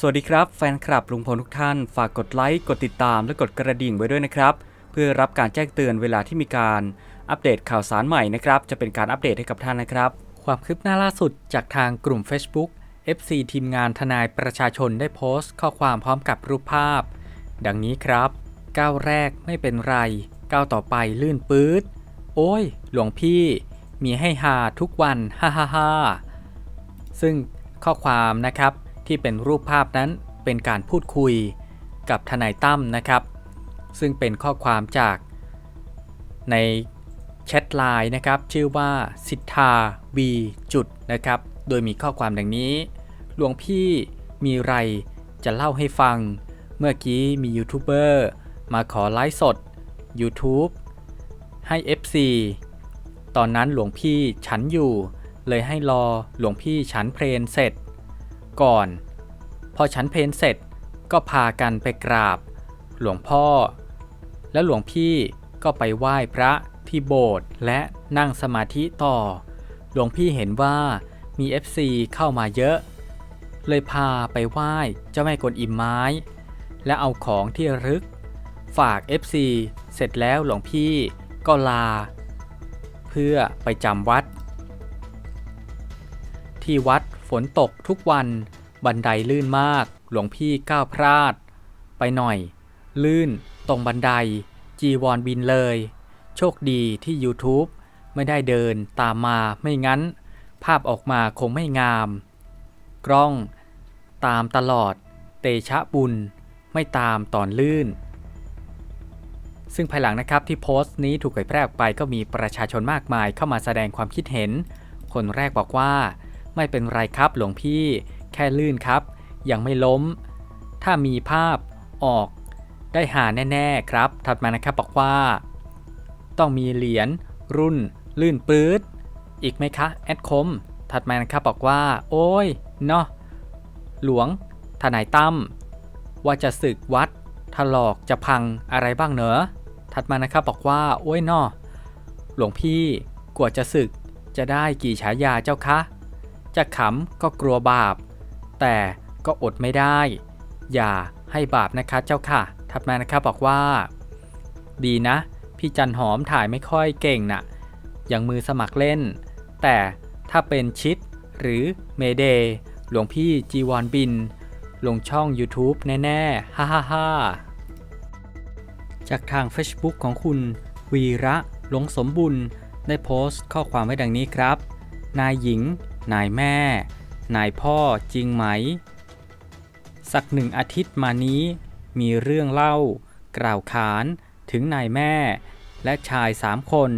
สวัสดีครับแฟนคลับลุงพลทุกท่าน ฝากกดไลค์ กดติดตามและกดกระดิ่งไว้ด้วยนะครับ เพื่อรับการแจ้งเตือนเวลาที่มีการอัปเดตข่าวสารใหม่นะครับ จะเป็นการอัปเดตให้กับท่านนะครับ ความคืบหน้าล่าสุดจากทางกลุ่ม Facebook FC ทีมงานทนายประชาชนได้โพสต์ ข้อความพร้อมกับรูปภาพ ดังนี้ครับก้าวแรกไม่เป็นไรก้าวต่อไปลื่นปื๊ดโอ้ย หลวงพี่ มีให้หาทุกวันฮ่าฮ่าฮ่าซึ่งข้อความนะครับ ที่เป็นรูปภาพนั้นเป็นการพูดคุยกับทนายตั้มนะครับ ซึ่งเป็นข้อความจากในแชทไลน์นะครับ ชื่อว่าสิทธาวีจุดนะครับ โดยมีข้อความดังนี้ หลวงพี่มีไรจะเล่าให้ฟัง เมื่อกี้มียูทูบเบอร์มาขอไลฟ์สด YouTube ให้ FC ตอนนั้นหลวงพี่ฉันอยู่ เลยให้รอหลวงพี่ฉันเพลนเสร็จ ก่อน พอฉันเพลนเสร็จก็พากันไปกราบ หลวงพ่อ แล้วหลวงพี่ก็ไปไหว้พระที่โบสถ์และนั่งสมาธิต่อ หลวงพี่เห็นว่ามี FC เข้ามาเยอะ เลยพาไปไหว้เจ้าแม่กวนอิมไม้ และเอาของที่รึก ฝาก FC เสร็จแล้วหลวงพี่ก็ลา เพื่อไปจำวัด ที่วัดฝนตกทุกวัน บันไดลื่นมาก หลวงพี่ก้าวพลาด ไปหน่อย ลื่น ตรงบันได จีวรบินเลย โชคดีที่ YouTube ไม่ได้เดินตามมาไม่งั้น ภาพออกมาคงไม่งาม กล้อง ตามตลอด เตชะบุญ ไม่ตามตอนลื่น ซึ่งภายหลังนะครับที่โพสต์นี้ถูกเผยแพร่ออกไปก็มีประชาชนมากมายเข้ามาแสดงความคิดเห็น คนแรกบอกว่า ไม่เป็นไรครับหลวงพี่ แค่ลื่นครับ ยังไม่ล้ม ถ้ามีภาพออกได้หาแน่ๆครับ ถัดมานะครับบอกว่า ต้องมีเหรียญรุ่น ลื่นปื๊ดอีกไหมคะ แอดคม ถัดมานะครับบอกว่า โอ้ยเนาะหลวงทนายตั้มว่าจะศึกวัดถลอกจะพังอะไรบ้างเนอะถัดมานะครับบอกว่า โอ้ยเนาะหลวงพี่กว่าจะศึกจะได้กี่ฉายาเจ้าคะ จะขำก็กลัวบาป แต่ก็อดไม่ได้ อย่าให้บาปนะคะเจ้าค่ะ ถัดมานะครับบอกว่า ดีนะ พี่จันหอมถ่ายไม่ค่อยเก่งนะ่ะยังมือสมัครเล่น แต่ถ้าเป็นชิดหรือเมเดหลวงพี่จีวอนบิน ลงช่อง YouTube แน่ๆ ฮ่าฮ่าฮ่าจากทาง Facebook ของคุณวีระหลงสมบุญได้โพสต์ข้อความไว้ดังนี้ครับ นายหญิง นายแม่ นายพ่อจริงไหม สักหนึ่งอาทิตย์มานี้ มีเรื่องเล่า กล่าวขานถึงนายแม่ และชายสามคน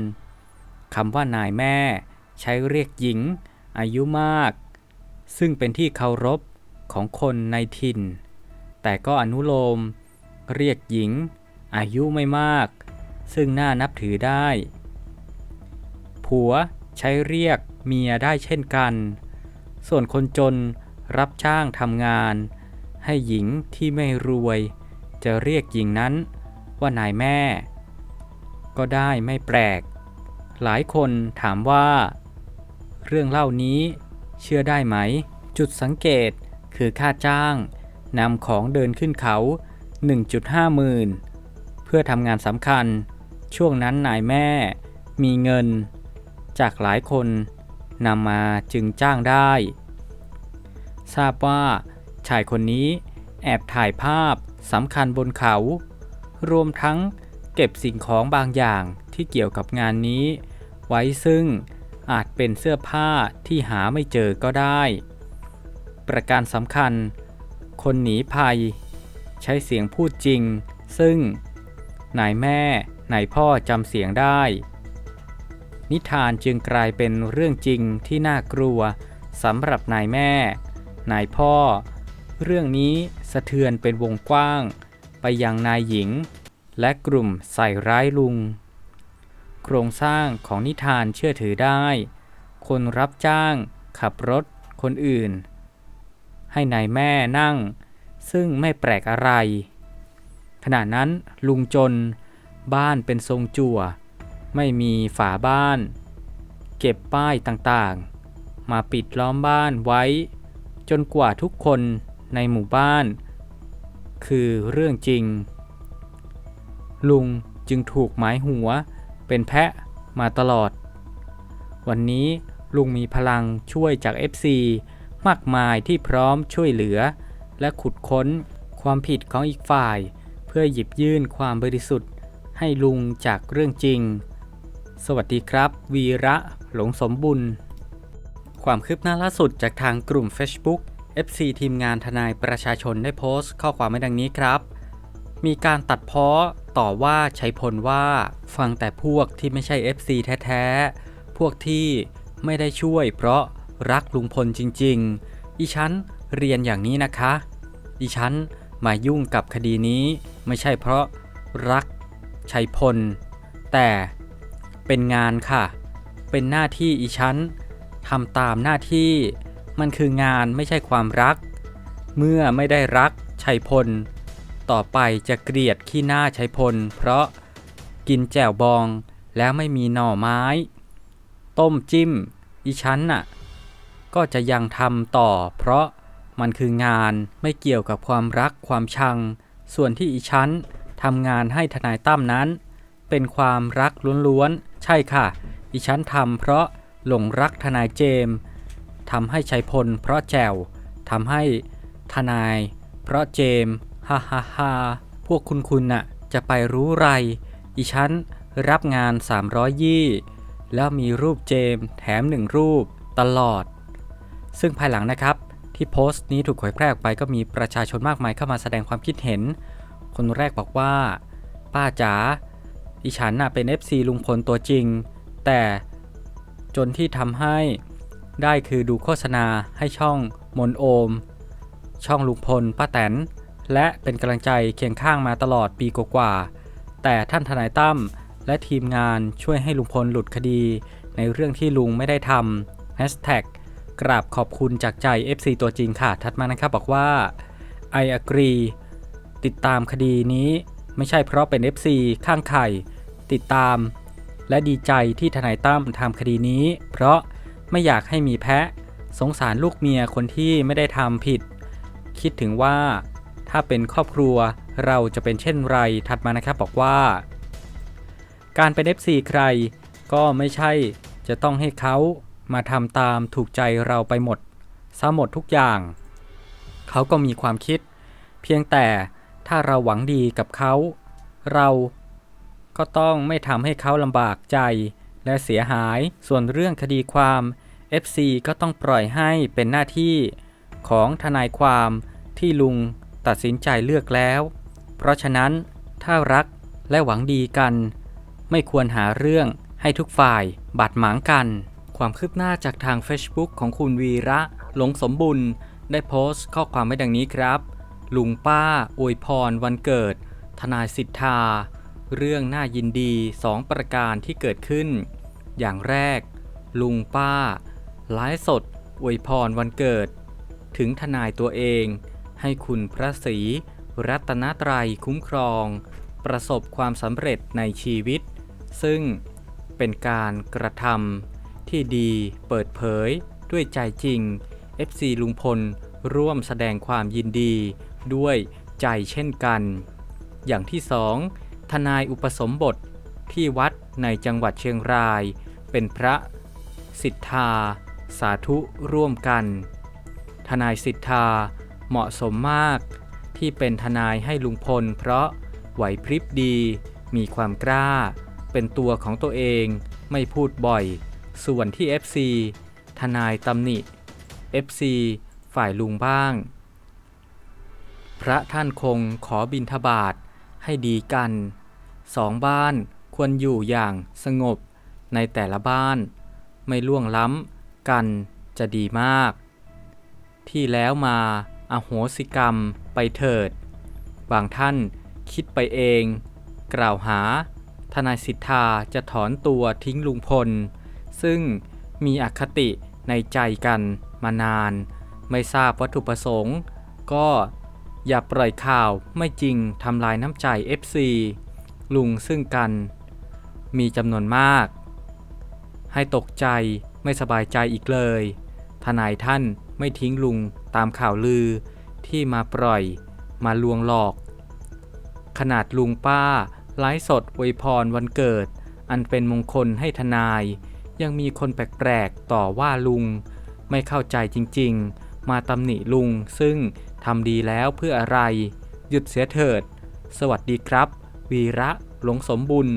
คำว่านายแม่ ใช้เรียกหญิง อายุมาก ซึ่งเป็นที่เคารพของคนในถิ่น แต่ก็อนุโลม เรียกหญิง อายุไม่มาก ซึ่งน่านับถือได้ ผัวใช้เรียกเมียได้เช่นกัน ส่วนคนจนรับจ้างทำงาน ให้หญิงที่ไม่รวย จะเรียกหญิงนั้นว่านายแม่ ก็ได้ไม่แปลก หลายคนถามว่า เรื่องเล่านี้เชื่อได้ไหม จุดสังเกตคือค่าจ้างนำของเดินขึ้นเขา 1.5 หมื่น เพื่อทำงานสำคัญ ช่วงนั้นนายแม่มีเงิน จากหลายคน นำมาจึงจ้างได้ ทราบว่าชายคนนี้แอบถ่ายภาพสำคัญบนเขา รวมทั้งเก็บสิ่งของบางอย่างที่เกี่ยวกับงานนี้ ไว้ซึ่งอาจเป็นเสื้อผ้าที่หาไม่เจอก็ได้ ประการสำคัญ คนหนีภัย ใช้เสียงพูดจริง ซึ่งนายแม่นายพ่อจำเสียงได้ นิทานจึงกลายเป็นเรื่องจริงที่น่ากลัวสำหรับนายแม่ นายพ่อ เรื่องนี้สะเทือนเป็นวงกว้าง ไปยังนายหญิง และกลุ่มใส่ร้ายลุง โครงสร้างของนิทานเชื่อถือได้ คนรับจ้างขับรถคนอื่น ให้นายแม่นั่ง ซึ่งไม่แปลกอะไร ขณะนั้นลุงจนบ้านเป็นทรงจั่ว ไม่มีฝาบ้าน เก็บป้ายต่างๆ มาปิดล้อมบ้านไว้ จนกว่าทุกคนในหมู่บ้าน คือเรื่องจริง ลุงจึงถูกหมายหัวเป็นแพะมาตลอด วันนี้ลุงมีพลังช่วยจาก FC มากมายที่พร้อมช่วยเหลือ และขุดค้นความผิดของอีกฝ่าย เพื่อหยิบยื่นความบริสุทธิ์ให้ลุงจากเรื่องจริง สวัสดีครับ วีระหลงสมบุญ ความคืบหน้าล่าสุดจากทางกลุ่ม Facebook FC ทีมงานทนายประชาชนได้โพสต์ข้อความไว้ดังนี้ครับ มีการตัดเพ้อต่อว่าชัยพลว่า ฟังแต่พวกที่ไม่ใช่ FC แท้ๆ พวกที่ไม่ได้ช่วยเพราะรักลุงพลจริง ๆ อีฉันเรียนอย่างนี้นะคะ อีฉันมายุ่งกับคดีนี้ไม่ใช่เพราะรักชัยพล แต่ เป็นงานค่ะ เป็นหน้าที่อีฉันทำตามหน้าที่ มันคืองานไม่ใช่ความรัก เมื่อไม่ได้รักชัยพล ต่อไปจะเกลียดขี้หน้าชัยพล เพราะกินแจ่วบองแล้วไม่มีหน่อไม้ ต้มจิ้ม อีชั้นน่ะ ก็จะยังทำต่อ เพราะมันคืองานไม่เกี่ยวกับความรักความชัง ส่วนที่อีชั้นทำงานให้ทนายตั้มนั้น เป็นความรักล้วนๆ ใช่ค่ะอีชั้นทำเพราะหลงรักทนายเจมส์ทำให้ชัยพลเพราะแจวทำให้ทนาย เพราะเจมส์ฮ่าฮ่าฮ่าพวกคุณคุณน่ะจะไปรู้ไรอีชั้นรับงาน 300 ยี่ แล้วมีรูปเจมส์แถมหนึ่งรูปตลอด ซึ่งภายหลังนะครับ ที่โพสต์นี้ถูกเผยแพร่ออกไปก็มีประชาชนมากมายเข้ามาแสดงความคิดเห็น คนแรกบอกว่า ป้าจ๋า อีฉันน่ะเป็น FC ลุงพลตัวจริง แต่จนที่ทำให้ได้คือดูโฆษณาให้ช่องมนโอม ช่องลุงพลป้าแตน และเป็นกำลังใจเคียงข้างมาตลอดปีกว่าๆแต่ท่านทนายตั้มและทีมงานช่วยให้ลุงพลหลุดคดี ในเรื่องที่ลุงไม่ได้ทำ Hashtag กราบขอบคุณจากใจ FC ตัวจริงค่ะถัดมานะครับบอกว่า I agree ติดตามคดีนี้ ไม่ใช่เพราะเป็น FC ข้างไข่ ติดตาม และดีใจที่ทนายตั้มทำคดีนี้ เพราะไม่อยากให้มีแพ้สงสารลูกเมียคนที่ไม่ได้ทำผิด คิดถึงว่าถ้าเป็นครอบครัวเราจะเป็นเช่นไรถัดมานะครับบอกว่า การเป็น FC ใคร ก็ไม่ใช่จะต้องให้เขามาทำตามถูกใจเราไปหมดซะหมดทุกอย่าง เขาก็มีความคิด เพียงแต่ ถ้าเราหวังดีกับเขา เราก็ต้องไม่ทำให้เขาลำบากใจและเสียหาย ส่วนเรื่องคดีความ FC ก็ต้องปล่อยให้เป็นหน้าที่ของทนายความที่ลุงตัดสินใจเลือกแล้ว เพราะฉะนั้นถ้ารักและหวังดีกัน ไม่ควรหาเรื่องให้ทุกฝ่ายบาดหมางกัน ความคืบหน้าจากทาง Facebook ของคุณวีระหลงสมบุญได้โพสต์ข้อความไว้ดังนี้ครับ ลุงป้าอวยพรวันเกิด ทนายสิทธา เรื่องน่ายินดี2ประการที่เกิดขึ้น อย่างแรก ลุงป้าไลฟ์สดอวยพรวันเกิด ถึงทนายตัวเอง ให้คุณพระศรีรัตนตรัยคุ้มครอง ประสบความสำเร็จในชีวิต ซึ่งเป็นการกระทำที่ดีเปิดเผยด้วยใจจริง FC ลุงพล ร่วมแสดงความยินดีด้วยใจเช่นกัน อย่างที่สองทนายอุปสมบทที่วัดในจังหวัดเชียงราย เป็นพระสิทธา สาธุร่วมกัน ทนายสิทธาเหมาะสมมากที่เป็นทนายให้ลุงพล เพราะไหวพริบดี มีความกล้า เป็นตัวของตัวเองไม่พูดบ่อย ส่วนที่ FC ทนายตำหนิ FC ฝ่ายลุงบ้าง พระท่านคงขอบินทบาทให้ดีกัน สองบ้านควรอยู่อย่างสงบในแต่ละบ้าน ไม่ล่วงล้ำกันจะดีมาก ที่แล้วมาอาโหสิกรรมไปเถิด บางท่านคิดไปเอง กล่าวหา ทนายสิทธาจะถอนตัวทิ้งลุงพล ซึ่งมีอคติในใจกันมานาน ไม่ทราบวัตถุประสงค์ ก็อย่าปล่อยข่าวไม่จริงทำลายน้ำใจ FC ลุงซึ่งกันมีจำนวนมาก ให้ตกใจไม่สบายใจอีกเลย ทนายท่านไม่ทิ้งลุงตามข่าวลือที่มาปล่อยมาลวงหลอก ขนาดลุงป้าไลฟ์สดอวยพรวันเกิด อันเป็นมงคลให้ทนาย ยังมีคนแปลกๆต่อว่าลุงไม่เข้าใจจริงๆ มาตำหนิลุงซึ่งทำดีแล้วเพื่ออะไร หยุดเสียเถิด สวัสดีครับ วีระหลงสมบุญ